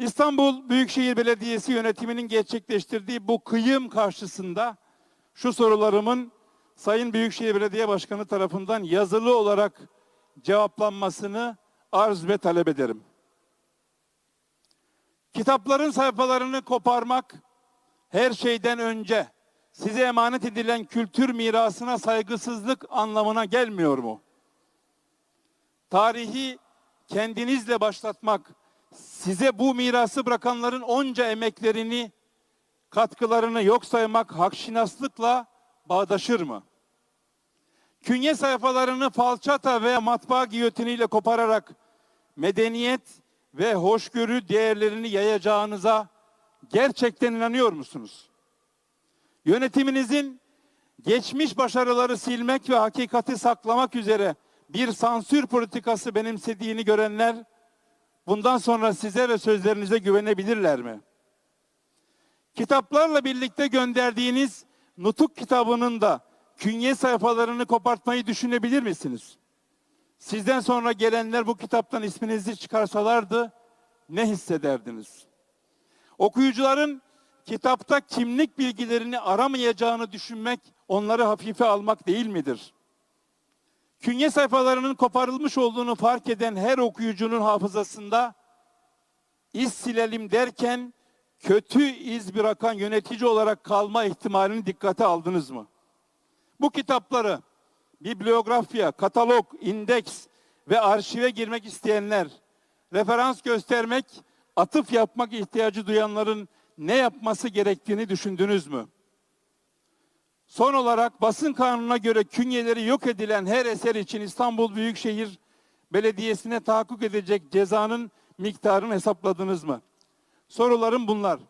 İstanbul Büyükşehir Belediyesi yönetiminin gerçekleştirdiği bu kıyım karşısında şu sorularımın Sayın Büyükşehir Belediye Başkanı tarafından yazılı olarak cevaplanmasını arz ve talep ederim. Kitapların sayfalarını koparmak her şeyden önce size emanet edilen kültür mirasına saygısızlık anlamına gelmiyor mu? Tarihi kendinizle başlatmak, size bu mirası bırakanların onca emeklerini, katkılarını yok saymak hakşinaslıkla bağdaşır mı? Künye sayfalarını falçata ve matbaa giyotiniyle kopararak medeniyet ve hoşgörü değerlerini yayacağınıza gerçekten inanıyor musunuz? Yönetiminizin geçmiş başarıları silmek ve hakikati saklamak üzere bir sansür politikası benimsediğini görenler bundan sonra size ve sözlerinize güvenebilirler mi? Kitaplarla birlikte gönderdiğiniz Nutuk kitabının da künye sayfalarını kopartmayı düşünebilir misiniz? Sizden sonra gelenler bu kitaptan isminizi çıkarsalardı ne hissederdiniz? Okuyucuların kitapta kimlik bilgilerini aramayacağını düşünmek onları hafife almak değil midir? Künye sayfalarının koparılmış olduğunu fark eden her okuyucunun hafızasında iz silelim derken kötü iz bırakan yönetici olarak kalma ihtimalini dikkate aldınız mı? Bu kitapları bibliografya, katalog, indeks ve arşive girmek isteyenler, referans göstermek, atıf yapmak ihtiyacı duyanların ne yapması gerektiğini düşündünüz mü? Son olarak basın kanununa göre künyeleri yok edilen her eser için İstanbul Büyükşehir Belediyesi'ne tahakkuk edecek cezanın miktarını hesapladınız mı? Sorularım bunlar.